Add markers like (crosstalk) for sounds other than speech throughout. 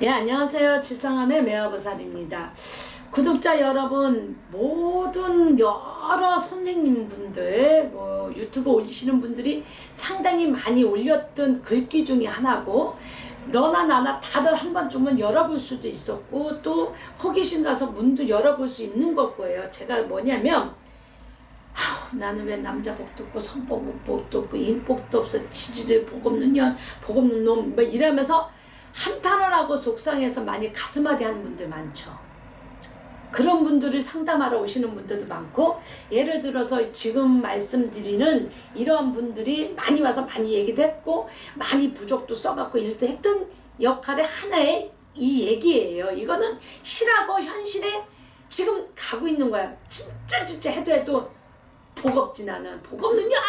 예, 안녕하세요. 칠성함의 매화보살입니다. 구독자 여러분, 모든 여러 선생님분들, 뭐 유튜브 올리시는 분들이 상당히 많이 올렸던 글귀 중에 하나고, 너나 나나 다들 한 번쯤은 열어볼 수도 있었고, 또 호기심 가서 문도 열어볼 수 있는 것 거예요. 제가 뭐냐면, 나는 왜 남자 복도 없고 성복 복도 없고 인복도 없어 지지들 복 없는 년, 복 없는 놈, 뭐 이러면서 한탄을 하고 속상해서 많이 가슴앓이 하는 분들 많죠. 그런 분들을 상담하러 오시는 분들도 많고 예를 들어서 지금 말씀드리는 이러한 분들이 많이 와서 많이 얘기도 했고 많이 부족도 써갖고 일도 했던 역할의 하나의 이 얘기예요. 이거는 실하고 현실에 지금 가고 있는 거야. 진짜 진짜 해도 해도 복 없진 않은 복 없는 년!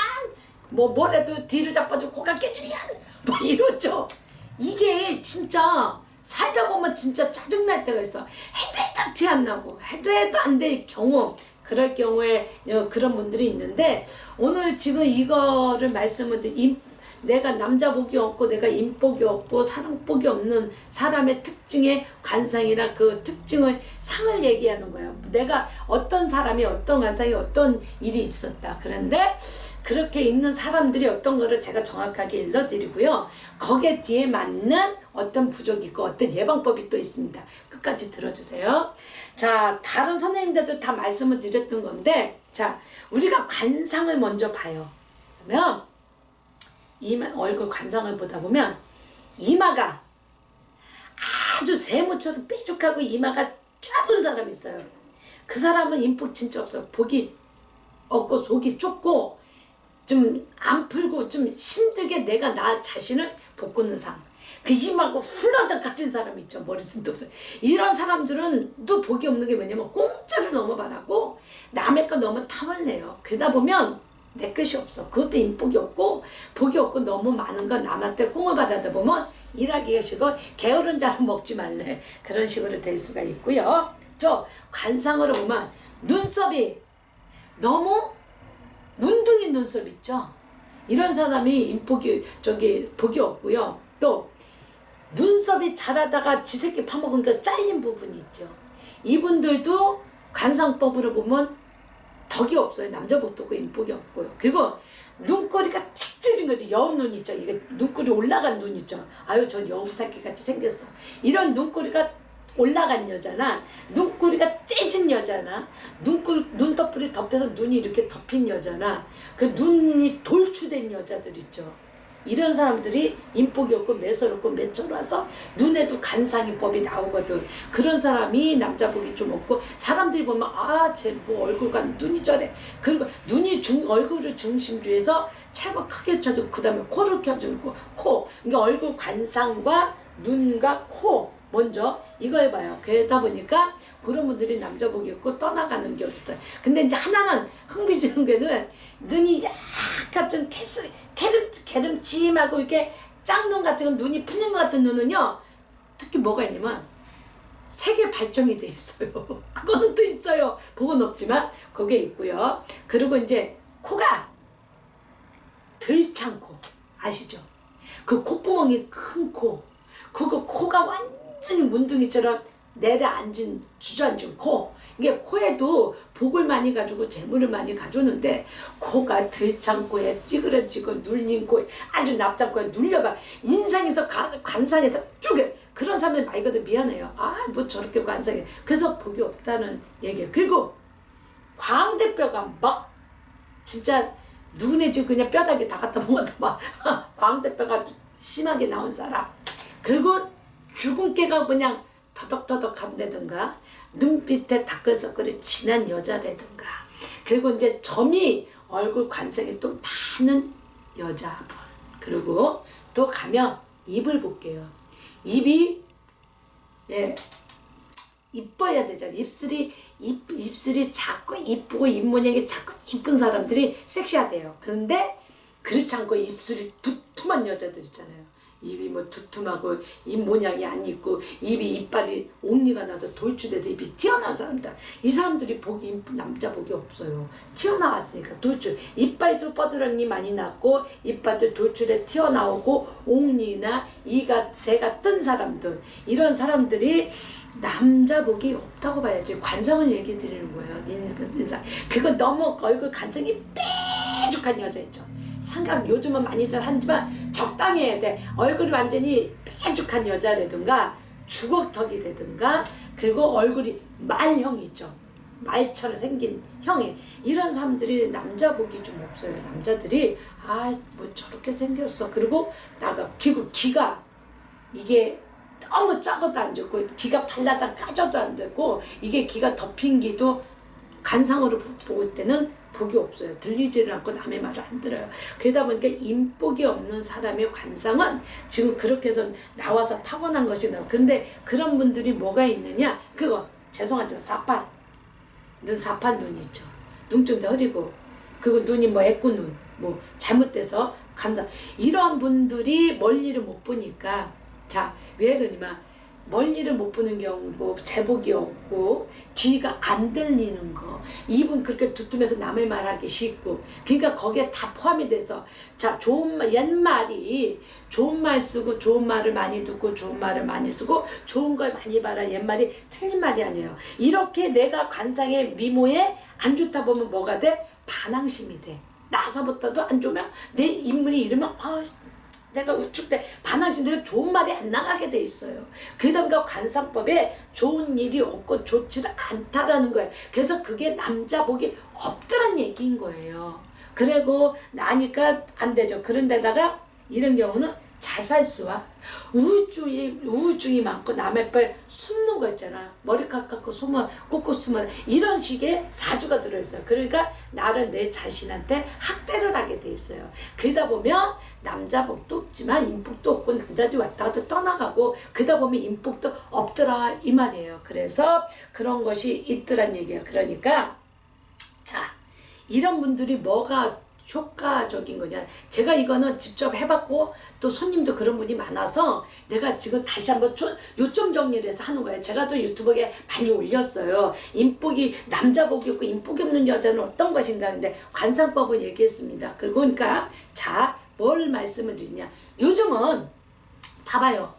뭐 뭐래도 뒤를 잡아주고 고가 깨지는 뭐 이러죠. 이게 진짜 살다 보면 진짜 짜증날 때가 있어. 해도 해도 티 안 나고 해도 해도 안 될 경우 그럴 경우에 어, 그런 분들이 있는데 오늘 지금 이거를 말씀을 드린 임- 내가 남자 복이 없고 내가 인복이 없고 사랑복이 없는 사람의 특징의 관상이나 그 특징을 상을 얘기하는 거예요. 내가 어떤 사람이 어떤 관상이 어떤 일이 있었다. 그런데 그렇게 있는 사람들이 어떤 거를 제가 정확하게 일러드리고요. 거기에 뒤에 맞는 어떤 부족이 있고 어떤 예방법이 또 있습니다. 끝까지 들어주세요. 자, 다른 선생님들도 다 말씀을 드렸던 건데, 자, 우리가 관상을 먼저 봐요. 그러면 이마, 얼굴 관상을 보다 보면 이마가 아주 세모처럼 뾰족하고 이마가 짧은 사람이 있어요. 그 사람은 인복 진짜 없어. 복이 없고 속이 좁고 좀 안 풀고 좀 힘들게 내가 나 자신을 복구는 상. 그 이마가 훌러덩 갇힌 사람 있죠. 머리숱도 없어. 이런 사람들은 또 복이 없는 게 뭐냐면 공짜를 너무 바라고 남의 거 너무 탐을 내요. 그러다 보면 내 것이 없어. 그것도 인복이 없고 복이 없고 너무 많은 건 남한테 꽁을 받아다 보면 일하기가 싫고 게으른 자는 먹지 말래. 그런 식으로 될 수가 있고요. 저 관상으로 보면 눈썹이 너무 문둥이 눈썹 있죠. 이런 사람이 인복이 저기 복이 없고요. 또 눈썹이 자라다가 지새끼 파먹으니까 잘린 부분이 있죠. 이분들도 관상법으로 보면 덕이 없어요. 남자 복도 없고 인복이 없고요. 그리고 눈꼬리가 칙 찢은 거지. 여우 눈 있죠. 이게 눈꼬리 올라간 눈 있죠. 아유, 전 여우 새끼 같이 생겼어. 이런 눈꼬리가 올라간 여자나 눈꼬리가 째진 여자나 눈꼬 눈꺼풀이 덮여서 눈이 이렇게 덮인 여자나 그 눈이 돌출된 여자들 있죠. 이런 사람들이 인복이 없고 매서롭고 매처로와서 눈에도 간상이법이 나오거든. 그런 사람이 남자 복이 좀 없고 사람들이 보면 아 쟤 뭐 얼굴과 눈이 저래. 그리고 눈이 중 얼굴을 중심주에서 최고 크게 쳐주고 그다음에 코를 켜주고 코. 그러니까 얼굴 관상과 눈과 코 먼저 이거 해봐요. 그러다 보니까 그런 분들이 남자복이 없고 떠나가는 게 있어요. 근데 이제 하나는 흥미지는 게는 눈이 약간 좀 개슬, 개름, 개름짐하고 이렇게 짝눈 같은 건 눈이 풀린 것 같은 눈은요. 특히 뭐가 있냐면 세계 발정이 돼 있어요. (laughs) 그거는 또 있어요. 복은 없지만 그게 있고요. 그리고 이제 코가 들창 코 아시죠? 그 콧구멍이 큰 코. 그거 코가 완전 히 문둥이처럼 내려앉은 주저앉은 코. 이게 코에도 복을 많이 가지고 재물을 많이 가져오는데 코가 들창코에 찌그러지고 눌린 코에 아주 납작코에 눌려봐. 인상에서 관, 관상에서 쭉 그런 사람이 많이거든 미안해요. 아 뭐 저렇게 관상해. 그래서 복이 없다는 얘기예요. 그리고 광대뼈가 막 진짜 누구네 집 그냥 뼈다귀 다 갖다 먹었다 막 (laughs) 광대뼈가 심하게 나온 사람 그리고 주근깨가 그냥 터덕터덕 한다든가 눈빛에 다크서클이 진한 여자라든가 그리고 이제 점이 얼굴 관상이 또 많은 여자분 그리고 또 가면 입을 볼게요 입이 예 이뻐야 되잖아. 입술이 입, 입술이 작고 이쁘고 입 모양이 작고 이쁜 사람들이 섹시하대요. 그런데 그렇지 않고 입술이 두툼한 여자들 있잖아요. 입이 뭐 두툼하고 입 모양이 안 있고 입이 이빨이 옥니가 나서 돌출돼서 입이 튀어나온 사람들 이 사람들이 이쁜 남자 복이 없어요. 튀어나왔으니까 돌출. 이빨도 뻐드렁니 많이 났고 이빨도 돌출에 튀어나오고 옥니나 이가 새가 뜬 사람들. 이런 사람들이 남자 복이 없다고 봐야지 관상을 얘기해 드리는 거예요. 인생 그거 너무 얼굴 관상이 뾰족한 여자 있죠. 삼각 요즘은 많이들 하지만 적당히 해야 돼. 얼굴이 완전히 뾰족한 여자라든가 주걱턱이라든가 그리고 얼굴이 말형 있죠. 말처럼 생긴 형이 이런 사람들이 남자 복이 좀 없어요. 남자들이 아 뭐 저렇게 생겼어. 그리고 나가 기고 기가 이게 너무 작아도 안 좋고 기가 발라다 까져도 안 되고 이게 기가 덮인 기도 간상으로 보고 때는 복이 없어요. 들리지를 않고 남의 말을 안 들어요. 그러다 보니까 인복이 없는 사람의 관상은 지금 그렇게 해서 나와서 타고난 것이다. 근데 그런 분들이 뭐가 있느냐? 그거 죄송하지만 사팔 눈 사팔 눈 있죠. 눈좀더 흐리고 그리고 눈이 뭐 애꾸 눈, 뭐 잘못돼서 간상 이러한 분들이 멀리를 못 보니까 자 왜 그러냐면 멀리를 못 보는 경우고 제복이 없고 귀가 안 들리는 거. 입은 그렇게 두툼해서 남의 말하기 쉽고 그러니까 거기에 다 포함이 돼서. 자 좋은 말 옛말이 좋은 말 쓰고 좋은 말을 많이 듣고 좋은 말을 많이 쓰고 좋은 걸 많이 봐라. 옛말이 틀린 말이 아니에요. 이렇게 내가 관상의 미모에 안 좋다 보면 뭐가 돼? 반항심이 돼. 나서부터도 안 좋으면 내 인물이 이러면 아 내가 우측대 반항심 내가 좋은 말이 안 나가게 돼 있어요. 보니까 관상법에 좋은 일이 없고 좋지를 않다라는 거예요. 그래서 그게 남자 복이 없다는 얘기인 거예요. 그리고 나니까 안 되죠. 그런데다가 이런 경우는 자살수와 우울증이 우울증이 많고 남의 뻘 숨는 거 있잖아 머리카락 깎고 숨어 꽂고 숨어 이런 식의 사주가 들어있어요 그러니까 나를 내 자신한테 학대를 하게 돼 있어요. 그러다 보면 남자 복도 없지만 인복도 없고 남자들이 왔다 갔다 떠나가고 그러다 보면 인복도 없더라 이 말이에요. 그래서 그런 것이 있더란 얘기예요. 그러니까 자 이런 분들이 뭐가 효과적인 거냐. 제가 이거는 직접 해봤고 또 손님도 그런 분이 많아서 내가 지금 다시 한번 초, 요점 정리를 해서 하는 거예요. 제가 또 유튜브에 많이 올렸어요. 인복이 남자복이 없고 인복이 없는 여자는 어떤 것인가 근데 관상법을 얘기했습니다. 그리고 그러니까 자 뭘 말씀을 드리냐. 요즘은 봐봐요.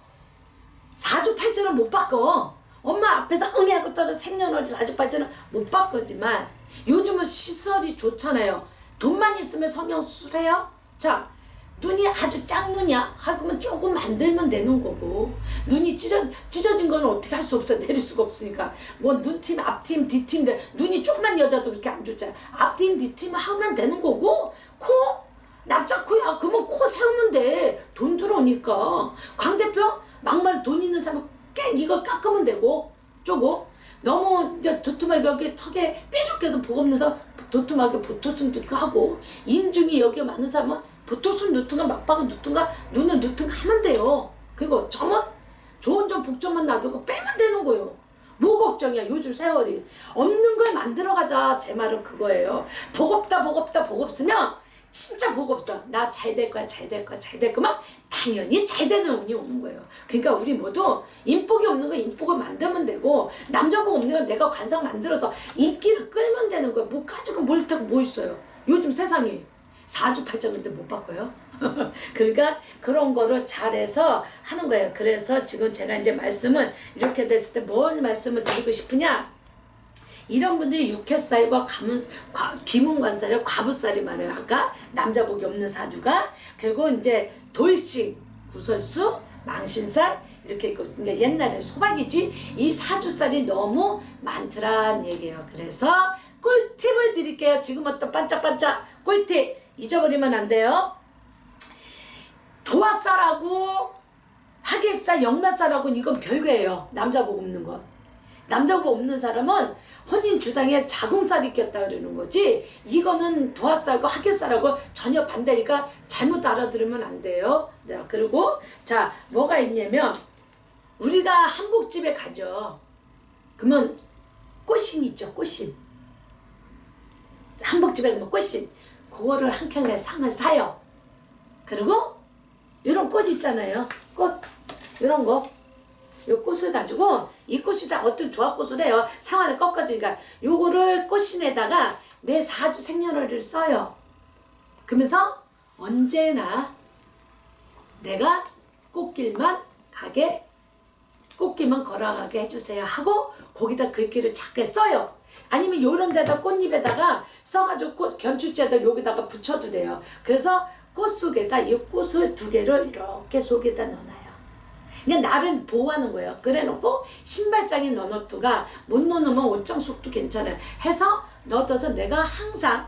사주팔자는 못 바꿔. 엄마 앞에서 응애하고 떠는 생년월일 사주팔자는 못 바꾸지만 요즘은 시설이 좋잖아요. 돈만 있으면 성형 수술 해요? 자, 눈이 아주 짝눈이야? 하고면 조금 만들면 되는 거고. 눈이 찢어, 찢어진 거는 어떻게 할 수 없어. (laughs) 내릴 수가 없으니까. 뭐 눈팀 앞팀 뒤팀 눈이 조그만 여자도 그렇게 안 좋잖아. 앞팀 뒤팀 하면 되는 거고. 코? 납작코야. 그러면 코 세우면 돼 돈 들어오니까. 광 대표? 막말 돈 있는 사람 꽤 이거 깎으면 되고. 쪼고 너무 이제 두툼하게 여기 턱에 뾰족해서 복 없는서 두툼하게 보토순 듣고 하고 인중이 여기 많은 사람은 보토순 누튼가 막박은 누튼가 눈은 누튼가 하면 돼요. 그리고 점은 좋은 점 복점만 놔두고 빼면 되는 거예요. 뭐 걱정이야 요즘 세월이 없는 걸 만들어가자 제 말은 그거예요. 복 없다 복 없다 복 없으면 진짜 복 없어. 나 잘 될 거야, 잘 될 거야, 잘 될 거면 당연히 잘 되는 운이 오는 거예요. 그러니까 우리 모두 인복이 없는 거 인복을 만들면 되고 남자복 없는 건 내가 관상 만들어서 인기를 끌면 되는 거야. 뭐 가지고 뭘 타고 뭐 있어요. 요즘 세상에 사주팔자인데 못 바꿔요. (laughs) 그러니까 그런 거를 잘해서 하는 거예요. 그래서 지금 제가 이제 말씀은 이렇게 됐을 때뭘 말씀을 드리고 싶으냐? 이런 분들이 육회살과 가문, 과, 귀문관살이 과부살이 많아요. 아까 남자복이 없는 사주가 그리고 이제 돌식, 구설수, 망신살 이렇게 있고 그러니까 옛날에 소박이지 이 사주살이 너무 많더란 얘기예요. 그래서 꿀팁을 드릴게요. 지금부터 반짝반짝 꿀팁 잊어버리면 안 돼요. 도화살하고 화개살, 역마살하고는 이건 별개예요. 남자 복 없는 건. 남자 복 없는 사람은 혼인 주당에 자궁살이 꼈다 그러는 거지 이거는 도화살과 화개살하고 전혀 반대니까 잘못 알아들으면 안 돼요. 네, 그리고 자 뭐가 있냐면 우리가 한복집에 가죠. 그러면 꽃신 있죠, 꽃신. 한복집에 가면 꽃신. 그거를 한 켤레 상을 사요. 그리고 이런 꽃 있잖아요. 꽃 이런 거. 요 꽃을 가지고 이 꽃이 다 어떤 조합꽃을 해요. 상하를 꺾어주니까 요거를 꽃신에다가 내 사주 생년월일을 써요. 그러면서 언제나 내가 꽃길만 가게 꽃길만 걸어가게 해주세요 하고 거기다 글귀를 작게 써요. 아니면 요런 데다 꽃잎에다가 써가지고 꽃 견출제에다 여기다가 붙여도 돼요. 그래서 꽃 속에다 이 꽃을 두 개를 이렇게 속에다 넣어놔요. 그냥 나를 보호하는 거예요. 그래 놓고 신발장에 넣어놓다가 못 넣어놓으면 옷장 속도 괜찮아요. 해서 넣어둬서 내가 항상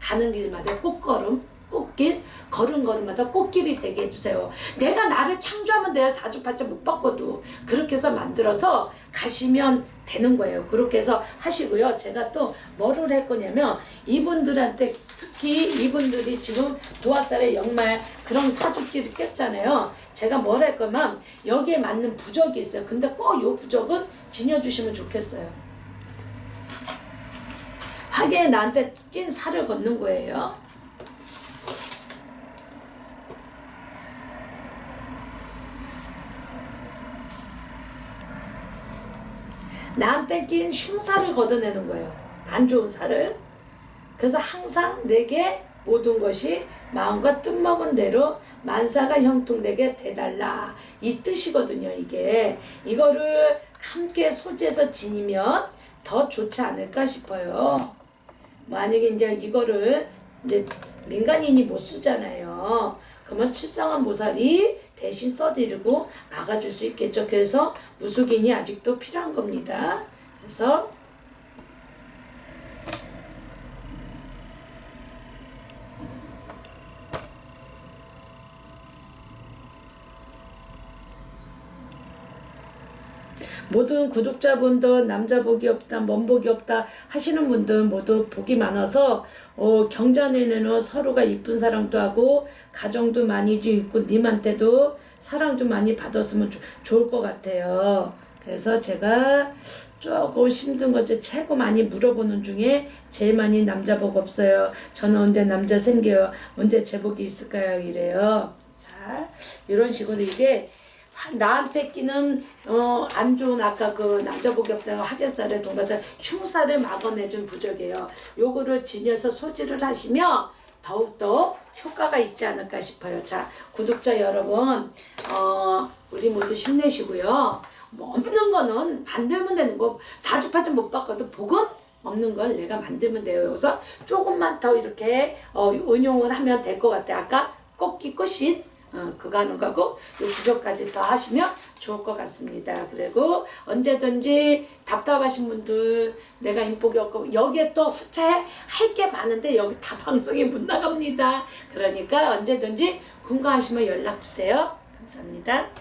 가는 길마다 꽃걸음, 꽃길, 걸음걸음마다 꽃길이 되게 해주세요. 내가 나를 창조하면 돼요. 사주팔자 못 바꿔도. 그렇게 해서 만들어서 가시면 되는 거예요. 그렇게 해서 하시고요. 제가 또 뭐를 할 거냐면 이분들한테 특히 이분들이 지금 도화살에 영말 그런 사주끼리 꼈잖아요. 제가 뭘 할 거면 여기에 맞는 부적이 있어요. 근데 꼭 요 부적은 지녀주시면 좋겠어요. 하기에 나한테 낀 살을 걷는 거예요. 나한테 낀 흉살을 걷어내는 거예요. 안 좋은 살을. 그래서 항상 내게 모든 것이 마음과 뜻먹은 대로 만사가 형통되게 돼달라. 이 뜻이거든요, 이게. 이거를 함께 소지해서 지니면 더 좋지 않을까 싶어요. 만약에 이제 이거를 이제 민간인이 못 쓰잖아요. 그러면 칠성한 모살이 대신 써드리고 막아줄 수 있겠죠. 그래서 무속인이 아직도 필요한 겁니다. 그래서 모든 구독자분들 남자 복이 없다, 먼 복이 없다 하시는 분들 모두 복이 많아서 어, 경자내에는 서로가 이쁜 사랑도 하고 가정도 많이 좀 있고 님한테도 사랑 좀 많이 받았으면 조, 좋을 것 같아요. 그래서 제가 조금 힘든 거지 최고 많이 물어보는 중에 제일 많이 남자 복 없어요. 저는 언제 남자 생겨요? 언제 제복이 있을까요? 이래요. 자, 이런 식으로 이게 나한테 끼는 어, 안 좋은 아까 그 남자 복이 없다고 하객살에 동반자 흉살을 막아내준 부적이에요. 요거를 지녀서 소지를 하시면 더욱더 효과가 있지 않을까 싶어요. 자, 구독자 여러분, 어, 우리 모두 힘내시고요. 뭐 없는 거는 만들면 되는 거 사주파좀 못 바꿔도 복은 없는 걸 내가 만들면 돼요. 그래서 조금만 더 이렇게 어, 응용을 하면 될 것 같아요. 아까 꽃기 꽃신 어, 그거 하는 거고 요 부족까지 더 하시면 좋을 것 같습니다. 그리고 언제든지 답답하신 분들 내가 인복이 없고 여기에 또 후차에 할 게 많은데 여기 다 방송에 못 나갑니다. 그러니까 언제든지 궁금하시면 연락 주세요. 감사합니다.